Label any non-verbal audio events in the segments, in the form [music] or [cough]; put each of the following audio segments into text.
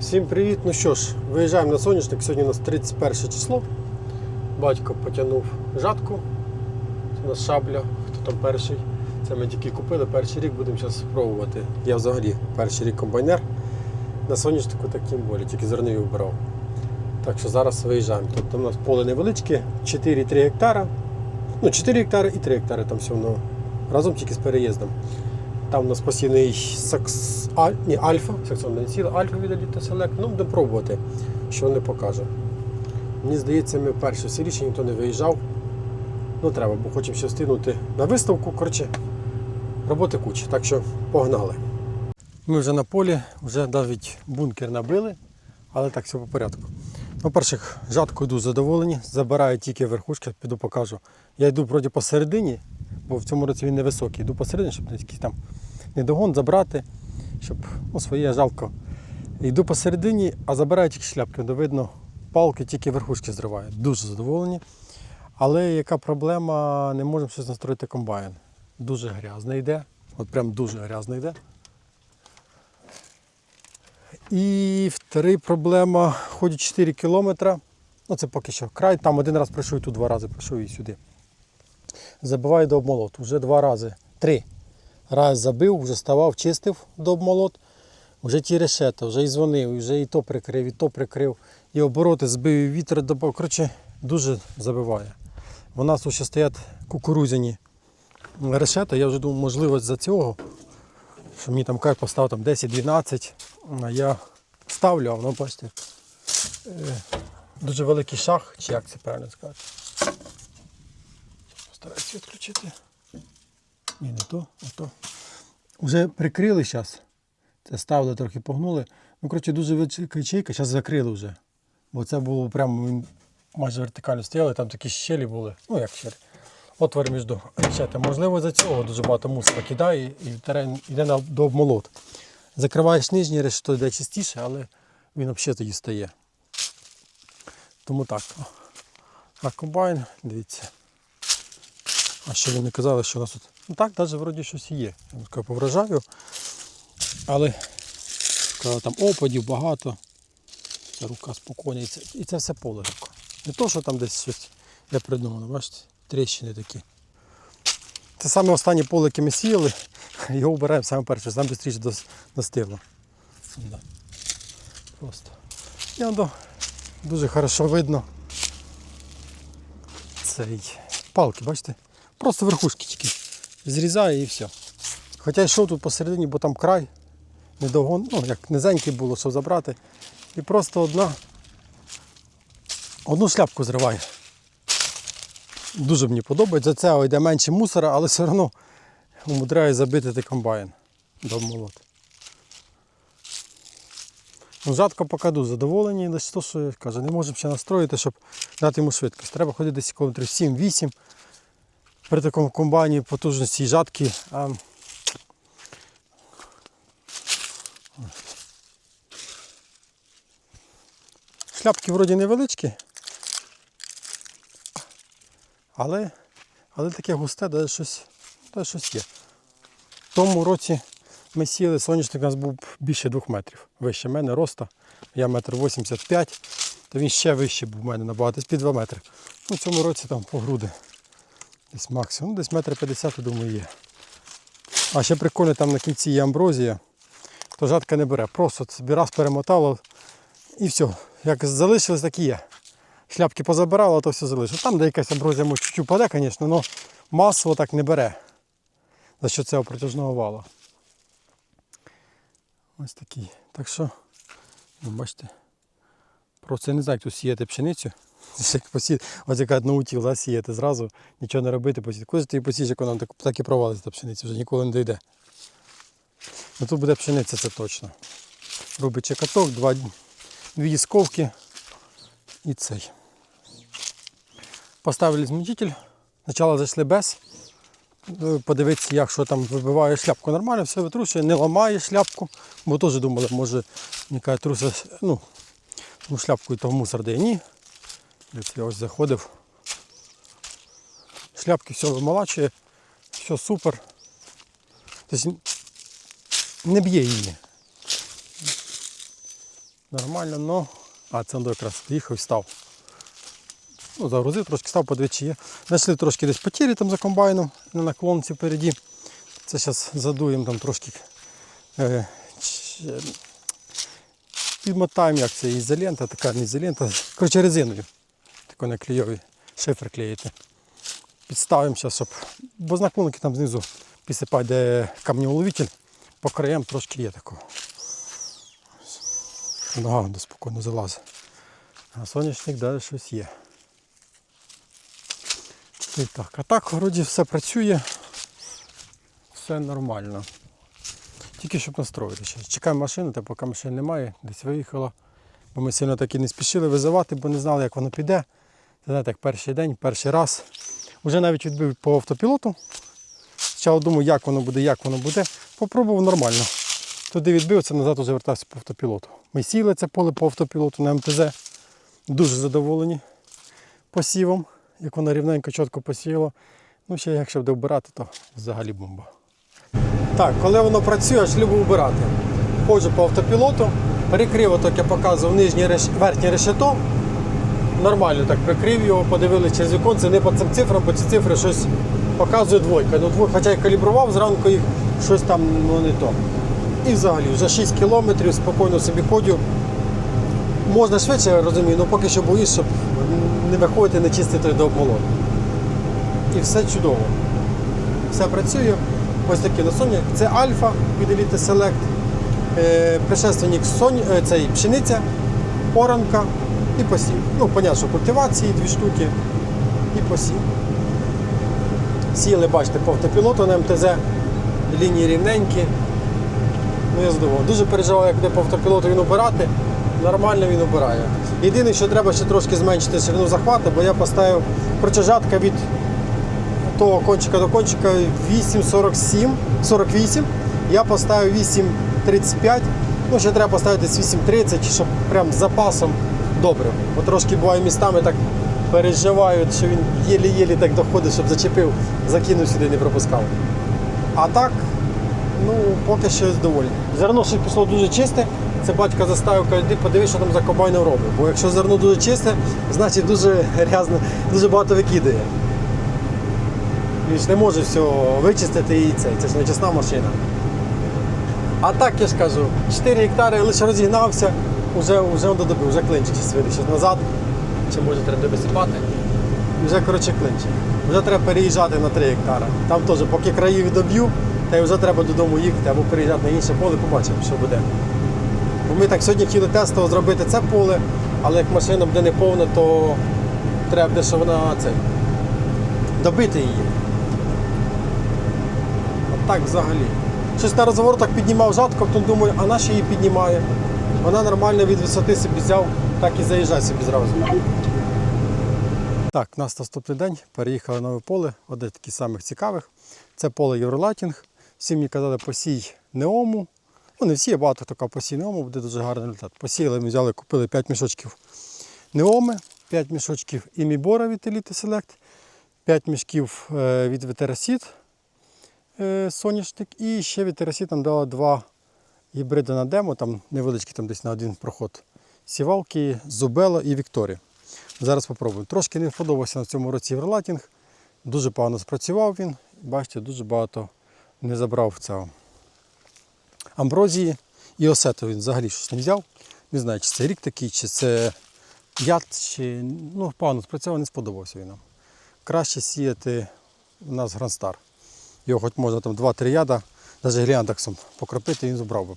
Всім привіт! Ну що ж, виїжджаємо на соняшник. Сьогодні у нас 31 число. Батько потягнув жатку. Це у нас шабля, хто там перший. Це ми тільки купили, перший рік будемо зараз спробувати. Я взагалі перший рік комбайнер. На соняшнику так тим болі, тільки зернові вбирав. Так що зараз виїжджаємо. Тобто у нас поле невеличке, 4,3 гектара. Ну, 4 гектари і 3 гектари там все одно. Разом тільки з переїздом. Там у нас постійний сакс... а... Ні, альфа, саксонне ціле, альфа від Elite Select. Ну, будемо пробувати, що вони покаже. Мені здається, ми перші в селі ніхто не виїжджав. Ну треба, бо хочемо ще встигнути на виставку. Коротше, роботи куча. Так що погнали. Ми вже на полі, вже навіть бункер набили, але так все по порядку. По-перше, жатку йду задоволені, забираю тільки верхушки, піду покажу. Я йду вроді посередині, бо в цьому році він невисокий. Йду посередині, щоб якийсь там недогон забрати, щоб ну, своє жалко. Йду посередині, а забираю тільки шляпки. Де видно, палки тільки верхушки зриваю. Дуже задоволені. Але яка проблема, не можемо щось настроїти комбайн. Дуже грязно йде. От прям дуже грязно йде. І втори проблема. Ходжу 4 кілометри. Ну це поки що край. Там один раз пройшов і тут два рази пройшов і сюди. Забиваю до обмолот. Вже два рази. Три. Раз забив, вже ставав, чистив до обмолот. Вже ті решета, вже і дзвонив, вже і то прикрив, і то прикрив. І обороти збив, і вітер добав. Коротше, дуже забиває. У нас тут ще стоять кукурузяні решета. Я вже думав, можливо, з-за цього, що мені там кайф поставив там 10-12. Я ставлю, а воно бачите, е, дуже великий шах, чи як це правильно сказати. Постараюся відключити. Ні, не то, а то. Вже прикрили зараз. Це ставили, трохи погнули. Ну, коротше, дуже велика ячейка, зараз закрили вже. Бо це було прямо майже вертикально стояли, там такі щелі були. Ну як щелі. Отвори між речетами. Можливо, за цього дуже багато мусора кидає і терен йде на, до обмолот. Закриваєш нижній решето йде чистіше, але він взагалі тоді стає. Тому так. А комбайн, дивіться. А що ви не казали, що у нас тут. Ну так, навіть вроді щось є. Я повражаю. Але там опадів багато. Це рука спокійна. І це, і це все поле легко. Не то, що там десь щось я придумав, бачите, тріщини такі. Це саме останнє поле, яке ми сіяли, [laughs] його вбираємо саме перше, саме достигло. Да. Просто. І воно дуже хорошо видно. Цей палки, бачите? Просто верхушки тільки. Зрізає і все. Хоча йшов тут посередині, бо там край, недогон, ну як низенький було, щоб забрати. І просто одна одну шляпку зриває. Дуже мені подобається. За це йде менше мусора, але все одно умудряю забити той комбайн до молот. Ну, Жатко поки дуже задоволені, лише то, що я кажу, не можемо ще настроїти, щоб дати йому швидкість. Треба ходити десь кілометрів 7-8 при такому комбайні потужності жатки. Шляпки вроді невеличкі, але, але таке густе, де щось, де щось є. В тому році ми сіли, соняшник у нас був більше двох метрів. Вище мене роста. Я метр 85, то він ще вище був у мене набагато, під 2 метри. Ну, в цьому році там по груди. Десь максимум, ну, десь метр 50, думаю, є. А ще прикольно, там на кінці є амброзія, то жатка не бере. Просто собі раз перемотало і все. Як залишилось, так і є. Шляпки позабирало, то все залишилось. Там де якась амброзія може чуть-чуть паде, звісно, але масово так не бере. За що цього протяжного вала. Ось такий. Так що, ну, бачите, просто я не знаю, як тут сіяти пшеницю. Як посі... Ось яка наутіл, да, сіяти зразу, нічого не робити, посіяти. Коли ти посієш, як вона так, так і провалиться пшениця, вже ніколи не дійде. Ну тут буде пшениця, це точно. Робить чекаток, два, дві дісковки і цей. Поставили змінитель. Спочатку зайшли без. Е, Подивитися, як що там вибиває шляпку нормально, все витрушує, не ламає шляпку, бо теж думали, може яка труса, ну, ну шляпку і того мусор дає. Ні. Дивіться, я ось заходив. Шляпки все вимолачує, все супер. Тобто не б'є її. Нормально, ну. А, це якраз їхав і став. Ну, загрузив, трошки став, подивитися є. Знайшли трошки десь потірі там за комбайном на наклонці впереді. Це зараз задуємо там трошки. Е, підмотаємо, як це ізолента, така не ізолента. Коротше, резиною. Тако не клейовий шифер клеїти. Підставимо зараз, щоб. Бо з там знизу підсипати, де камнеуловитель, по краям трошки є такого. Нога де спокійно залазить. А соняшник далі щось є. І так, а так вроді все працює. Все нормально. Тільки щоб настроїти ще. Чекаємо машину, та поки машини немає, десь виїхала. Бо ми сильно так і не спішили визивати, бо не знали, як воно піде. Знаєте, як перший день, перший раз. Уже навіть відбив по автопілоту. Спочатку думаю, як воно буде, як воно буде. Попробував нормально. Туди відбив, це назад вже вертався по автопілоту. Ми сіли це поле по автопілоту на МТЗ. Дуже задоволені посівом, як воно рівненько, чітко посіяло. Ну, ще якщо буде вбирати, то взагалі бомба. Так, коли воно працює, аж люблю вбирати. Ходжу по автопілоту, перекрив, отак я показував нижнє верхнє решето. Нормально так прикрив його, подивилися через віконце, не по цим цифрам, бо ці цифри щось показує двойка. Ну, двойка, хоча я калібрував зранку їх, щось там ну, не то. І взагалі вже 6 кілометрів, спокійно собі ходю. Можна швидше, я розумію, але поки що боюсь, щоб не виходити, не чистити до обмолоту. І все чудово. Все працює. Ось такі на Sony. Це Альфа від Elite Select. Е, Предшественник Sony, е, цей пшениця, оранка і посів. Ну, понятно, що культивації дві штуки і посів. Сіли, бачите, по автопілоту на МТЗ, лінії рівненькі. Ну, я задоволений. Дуже переживав, як буде по автопілоту він обирати. Нормально він обирає. Єдине, що треба ще трошки зменшити ширину захвату, бо я поставив прочажатка від того кончика до кончика 8,47, 48. Я поставив 8,35. Ну, ще треба поставити десь 8,30, щоб прям з запасом добре. Бо трошки буває містами так переживають, що він єлі-єлі так доходить, щоб зачепив, закинув сюди, не пропускав. А так, ну, поки що доволі. Зерно ще пішло дуже чисте. Це батько заставив, «Іди подивись, що там за комбайном робить. Бо якщо зерно дуже чисте, значить дуже грязно, дуже багато викидає. Він ж не може все вичистити і це. Це ж не чесна машина. А так я ж кажу, 4 гектари лише розігнався, вже, вже додобив, вже клинчик щось назад. Чи може треба висипати? І Вже коротше клинчик. Вже треба переїжджати на 3 гектари. Там теж, поки краї відоб'ю, та й вже треба додому їхати або переїжджати на інше поле, побачимо, що буде. Бо ми так сьогодні хотіли тестово зробити це поле, але як машина буде не повна, то треба буде, щоб вона це, добити її. А так взагалі. Щось на розворотах піднімав жатку, потім думаю, а наша її піднімає. Вона нормально від висоти собі взяв, так і заїжджає собі зразу. Так, нас наступний день. Переїхали на нове поле, одне з таких самих цікавих. Це поле Євролатінг. Всі мені казали, посій неому. Ну, не всі, а багато казав, посій неому, буде дуже гарний результат. Посіяли, ми взяли, купили 5 мішочків неоми, 5 мішочків імібора від Elite Select, 5 мішків е, від Ветерасіт соняшник. І ще від Терасіт нам дали два гібриди на демо, там невеличкі, там десь на один проход. Сівалки, Зубела і Вікторія. Зараз спробуємо. Трошки не сподобався на цьому році Євролатінг. Дуже погано спрацював він. Бачите, дуже багато не забрав цього. Амброзії і осету він взагалі щось не взяв. Не знаю, чи це рік такий, чи це яд, чи ну, погано спрацював, не сподобався він нам. Краще сіяти у нас Грандстар. Його хоч можна там 2-3 яда, навіть гліандексом покропити, він збрав би.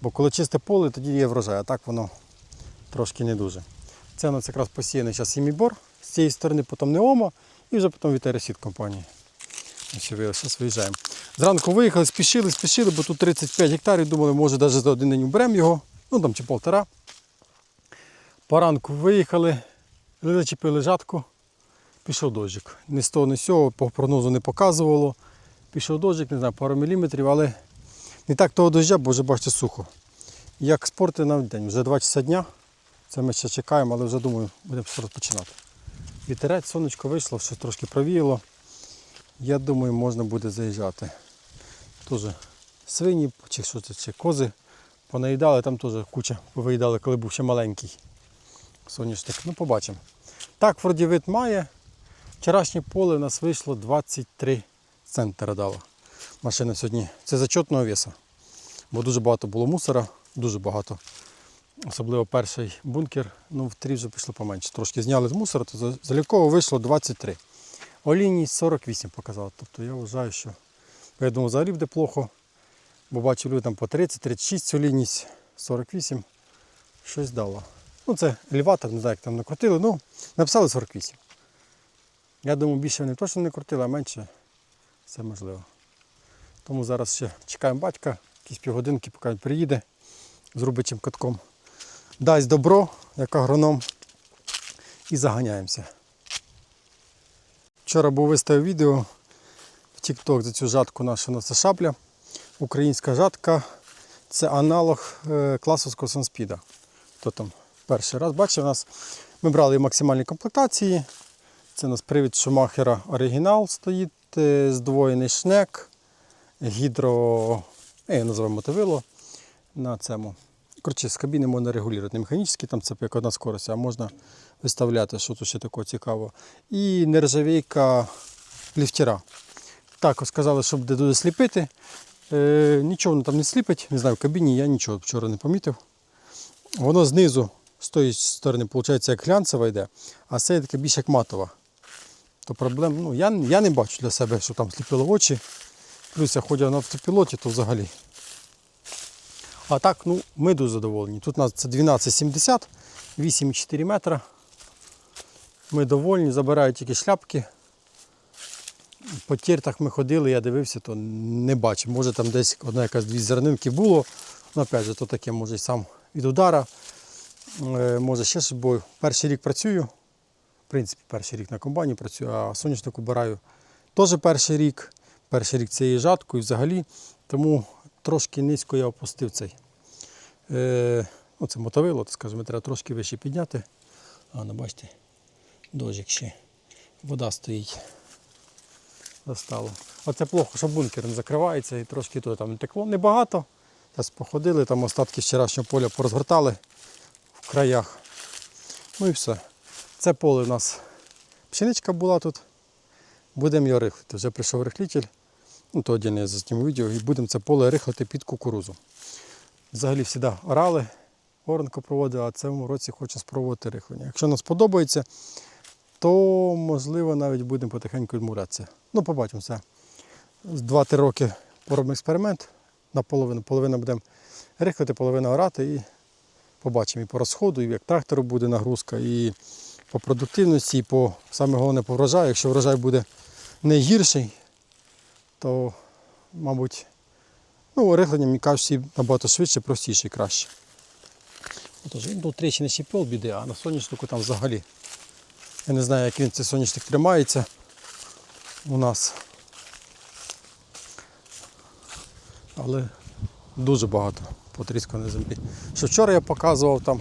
Бо коли чисте поле, тоді є врожай, а так воно трошки не дуже. Це у нас якраз посіяний зараз імібор з цієї сторони, потім неома і вже потім вітересіт компанії. Зараз виїжджаємо. Зранку виїхали, спішили, спішили, бо тут 35 гектарів, думали, може навіть за один день уберемо його, ну там чи полтора. Поранку виїхали, зачепили жатку, пішов дощик. Ні з того, ні з цього, по прогнозу не показувало. Пішов дощик, не знаю, пару міліметрів, але не так того доща, бо вже бачите сухо. Як спорти на день, вже 2 часа дня. Це ми ще чекаємо, але вже думаю, будемо розпочинати. Вітерець, сонечко вийшло, щось трошки провіяло. Я думаю, можна буде заїжджати. Теж свині чи що це, чи кози Понаїдали, там теж куча повиїдали, коли був ще маленький соняшник. Ну, побачимо. Так, вроді вид має. Вчорашнє поле у нас вийшло 23 центра дала. Машина сьогодні. Це зачетного веса. Бо дуже багато було мусора, дуже багато. Особливо перший бункер, ну в три вже пішло поменше. Трошки зняли з мусора, то за- заліково вийшло 23. Олійність 48 показала. Тобто я вважаю, що я думав, взагалі буде плохо. Бо бачу, люди там по 30-36 олійність, 48 щось дало. Ну це елеватор, не знаю, як там накрутили, ну написали 48. Я думаю, більше вони точно не крутили, а менше все можливо. Тому зараз ще чекаємо батька, якісь півгодинки, поки він приїде з рубичим катком. Дасть добро, як агроном, і заганяємося. Вчора був виставив відео в TikTok за цю жатку нашу на це шабля. Українська жатка це аналог е, класовського санспіда. Хто там перший раз бачив нас. Ми брали максимальні комплектації. Це у нас привід Шумахера оригінал стоїть, здвоєний шнек, гідро, е, я називаю мотовило на цьому. Коротше, з кабіни можна регулювати. Не механічно, там це як одна скорость, а можна виставляти, що тут ще такого цікавого. І нержавійка ліфтера. Також сказали, що буде дуже сліпити. Е, нічого воно там не сліпить, не знаю, в кабіні я нічого вчора не помітив. Воно знизу, з тої сторони, виходить, як глянцева йде, а це таке більш як матова. То проблем, ну, я, я не бачу для себе, що там сліпило очі. Плюс я ходив на автопілоті, то взагалі. А так, ну, ми дуже задоволені. Тут у нас це 12,70, 8,4 метра. Ми довольні, забирають тільки шляпки. По тіртах ми ходили, я дивився, то не бачив. Може там десь одна якась дві зернинки було. Ну, опять же, то таке може сам від удара. Е, Може ще щось, бо перший рік працюю. В принципі, перший рік на комбайні працюю, а соняшник убираю теж перший рік. Перший рік цією жаткою взагалі. Тому трошки низько я опустив цей. Е, ну, це мотовило, то скажімо, треба трошки вище підняти. А, ну бачите, дощик ще. Вода стоїть. Достало. Оце плохо, що бункер не закривається і трошки то там текло. Небагато. Зараз походили, там остатки вчорашнього поля порозгортали в краях. Ну і все. Це поле у нас пшеничка була тут. Будемо його рихлити. Вже прийшов рихлитель. Ну, то один я засніму відео і будемо це поле рихлити під кукурузу. Взагалі завжди орали, оранку проводили, а цьому році хочу спробувати рихлення. Якщо нам сподобається, то можливо навіть будемо потихеньку відмовлятися. Ну, побачимо це. З 2-3 роки поробимо експеримент. Наполовину половина будемо рихлити, половина орати і побачимо і по розходу, і як трактору буде нагрузка, і по продуктивності, і по саме головне по врожаю. Якщо врожай буде не гірший, то, мабуть, ну, рихлення, мені кажуть, набагато швидше, простіше і краще. Отож, тут тричі не ще пол біди, а на соняшнику там взагалі. Я не знаю, як він цей соняшник тримається у нас. Але дуже багато потрісканої землі. Що вчора я показував там.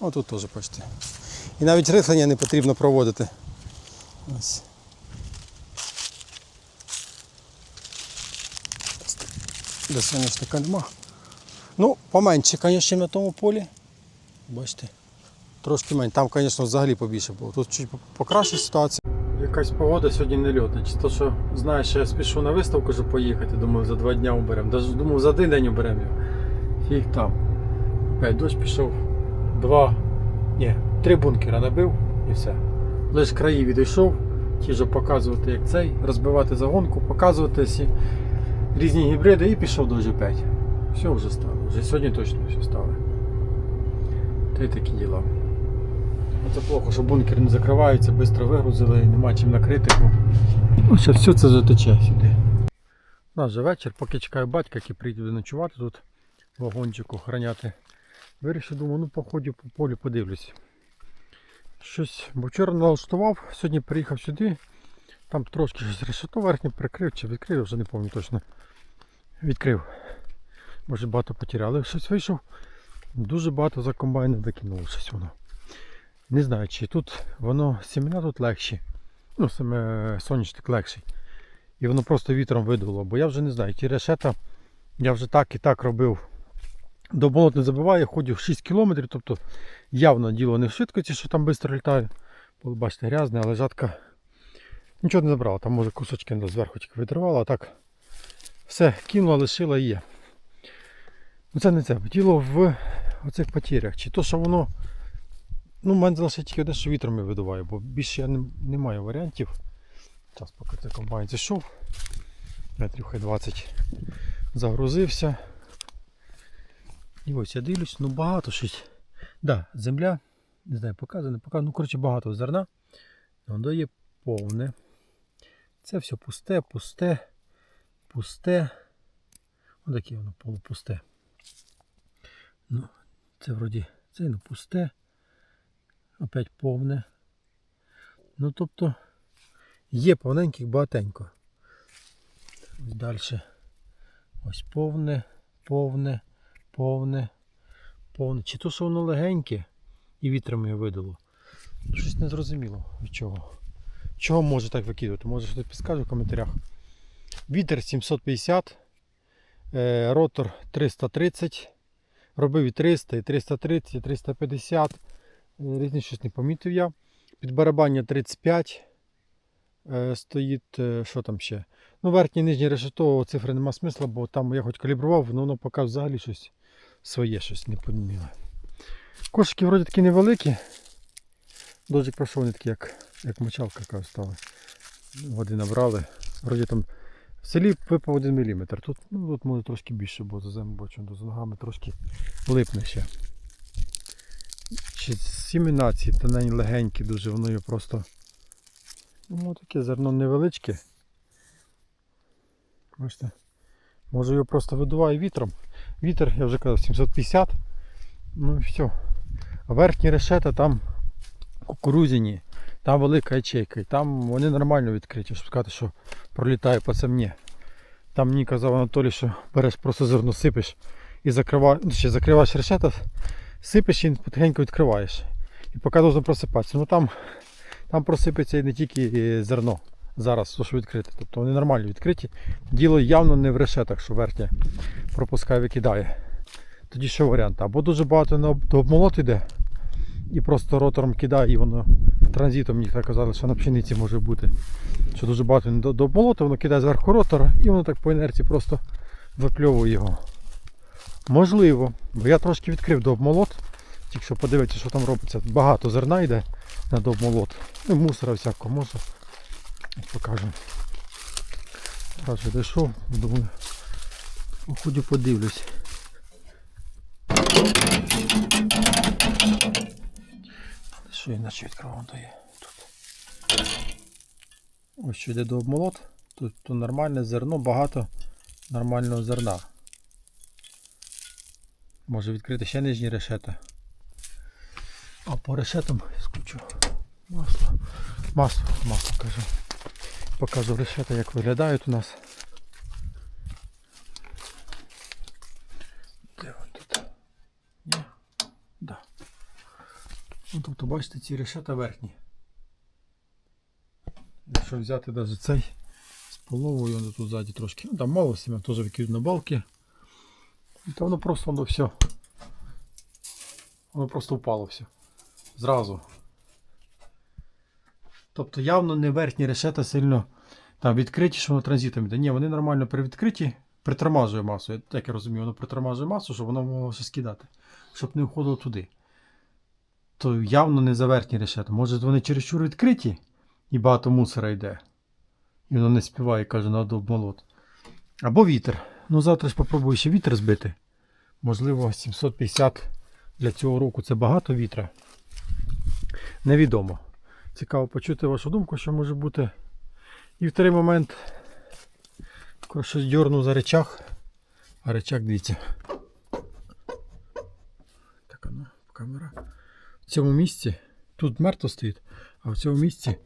О, тут теж бачите. І навіть рихлення не потрібно проводити. Ось. Де соняшника нема. Ну, поменше, звісно, на тому полі. Бачите. Трошки менше. Там, звісно, взагалі побільше було. Тут чуть покраще ситуація. Якась погода сьогодні не льотна. Чи то, що знаєш, що я спішу на виставку, щоб поїхати, думаю, за два дні оберемо. Даже думав, за один день оберемо його. Фіг там. Опять дощ пішов. Два. Ні, три бункера набив і все. Лише краї відійшов. Ті вже показувати, як цей, розбивати загонку, показувати всі різні гібриди і пішов дощ опять. Все вже стало. Вже сьогодні точно все стало. Та й такі діла. Це плохо, що бункер не закривається, швидко вигрузили, нема чим накрити. Ну, зараз все це затече сюди. У нас же вечір, поки чекаю батька, який прийде ночувати тут, вагончик охороняти. Вирішив, думаю, ну походю по полю подивлюсь. Щось, бо вчора налаштував, сьогодні приїхав сюди, там трошки щось решето верхнє прикрив чи відкрив, вже не пам'ятаю точно. Відкрив. Може багато потеряв, але щось вийшов. Дуже багато за комбайном викинуло щось воно. Не знаю, чи тут воно сімена тут легші. Ну, саме сонячник легший. І воно просто вітром видуло. Бо я вже не знаю, ті решета я вже так і так робив До болот не забиває, ходжу 6 км, тобто явно діло не в швидкості, що там швидко літаю. Бачите, грязне, але жатка нічого не забрала. Там може кусочки зверху тільки відривала, а так все кинула, лишила і є. Ну це не це. Діло в оцих потерях. Чи то, що воно. Ну, в мене залишить тільки одне, що вітром я видуваю, бо більше я не, не маю варіантів. Зараз поки цей комбайн зійшов. Метрів хай 20 загрузився. І ось я дивлюсь, ну багато щось. Да, земля, не знаю, показує, не показує. Ну, коротше, багато зерна. Воно є повне. Це все пусте, пусте, пусте. Ось таке воно полупусте. Ну, це вроді, це ну пусте. Опять повне. Ну, тобто, є повненьких багатенько. Далі. Ось повне, повне, повне, повне. Чи то, воно легеньке і вітром його видало. Щось не зрозуміло від чого. Чого може так викидувати? Може хтось підскаже в коментарях. Вітер 750, е, ротор 330, робив і 300, і 330, і 350. Е, Різні щось не помітив я. Під барабання 35 е, стоїть, що там ще? Ну, верхнє і решето цифри нема смисла, бо там я хоч калібрував, але воно поки взагалі щось своє щось не поміле. Кошики вроді такі невеликі. Дожик пройшов не такі, як, як мочалка яка стала. Води набрали. Вроді там в селі випав 1 мм. Тут, ну, тут може трошки більше, бо за землю бачу, за ногами трошки липне ще. Чи сімінації, тонень легенькі, дуже воно його просто. Ну, таке зерно невеличке. Бачите? Може його просто видуває вітром. Вітер, я вже казав, 750. Ну і все. А верхні решета там кукурузяні, там велика ячейка. І там вони нормально відкриті, щоб сказати, що пролітає по самні. Там мені казав Анатолій, що береш просто зерно сипеш і закриваєш, ну, ще закриваєш решета, сипеш і потихеньку відкриваєш. І поки должно просипатися. Ну там, там просипеться і не тільки зерно зараз, то що відкрите. Тобто вони нормально відкриті. Діло явно не в решетах, що верхня пропускає, викидає. Тоді що варіант? Або дуже багато на обмолот йде і просто ротором кидає, і воно транзитом мені так казали, що на пшениці може бути. Що дуже багато не до, обмолоту, воно кидає зверху ротора і воно так по інерції просто випльовує його. Можливо, бо я трошки відкрив до обмолот, тільки що подивитися, що там робиться. Багато зерна йде на довмолот. Ну, і мусора всякого може. Покажу. Раз вже дійшов, думаю, походю подивлюсь. Що іначе відкривав то є тут. Ось що йде до обмолот. Тут, тут нормальне зерно, багато нормального зерна. Може відкрити ще нижні решета. А по решетам я скучу. Масло. Масло, масло кажу. Покажу решета, як виглядають у нас. Де вони тут? Ні? Да. Ну, тобто, бачите, ці решета верхні. Якщо взяти навіть цей з половою, воно тут ззаді трошки. Ну там мало сім'я, теж викидуть на балки. І то воно просто воно все. Воно просто впало все. Зразу. Тобто явно не верхні решета сильно там відкриті, що воно транзитом йде. Ні, вони нормально при відкритті притормажує масу. Я так я розумію, воно притормажує масу, щоб воно могло все скидати. Щоб не входило туди. То явно не за верхні решета. Може вони чересчур відкриті і багато мусора йде. І воно не співає, каже, на обмолот. Або вітер. Ну завтра ж попробую ще вітер збити. Можливо, 750 для цього року це багато вітра. Невідомо. Цікаво почути вашу думку, що може бути. І вторий момент. Коли щось дьорнув за речах. А речах дивіться. Так, ну, камера. В цьому місці. Тут мертво стоїть, а в цьому місці.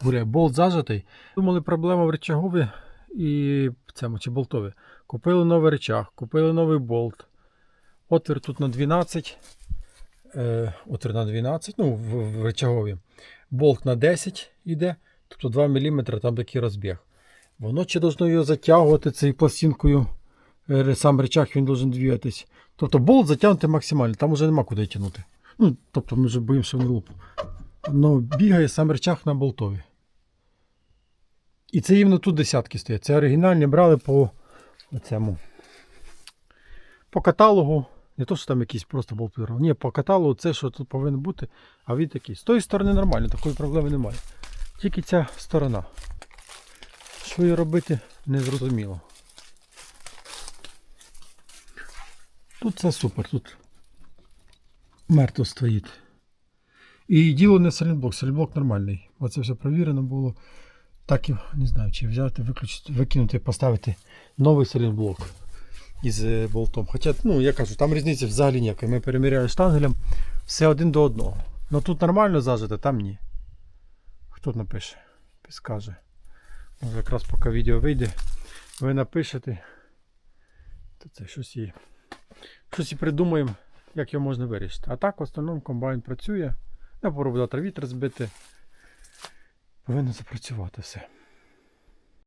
Гуляє, болт зажатий. Думали, проблема в речагові і цьому чи болтові. Купили новий речах, купили новий болт. Отвір тут на 12. Е, отвір на 12, ну, в, в речагові. Болт на 10 йде, тобто 2 мм там такий розбіг. Воно чи должно його затягувати цією пластинкою е, сам речах він должен двигатись. Тобто болт затягнути максимально, там вже нема куди тягнути. Ну, тобто ми вже боїмося, що він. Ну, бігає сам речах на болтові. І це іменно тут десятки стоять. Це оригінальні брали по цьому. По каталогу. Не то, що там якийсь просто болт підрав. Ні, по каталогу це, що тут повинно бути, а він такий. З тої сторони нормально, такої проблеми немає. Тільки ця сторона. Що її робити, не зрозуміло. Тут це супер, тут мертво стоїть. І діло не сайлентблок, сайлентблок нормальний. Оце все провірено було. Так і не знаю, чи взяти, виключити, викинути, поставити новий сайлентблок із е, болтом. Хоча, ну, я кажу, там різниці взагалі ніякої. Ми переміряли штангелем, все один до одного. Ну тут нормально зажито, там ні. Хто напише? Підскаже. Може якраз поки відео вийде, ви напишете, то це щось і, щось і придумаємо, як його можна вирішити. А так в основному комбайн працює. Я попробую завтра вітер збити. Повинно запрацювати все.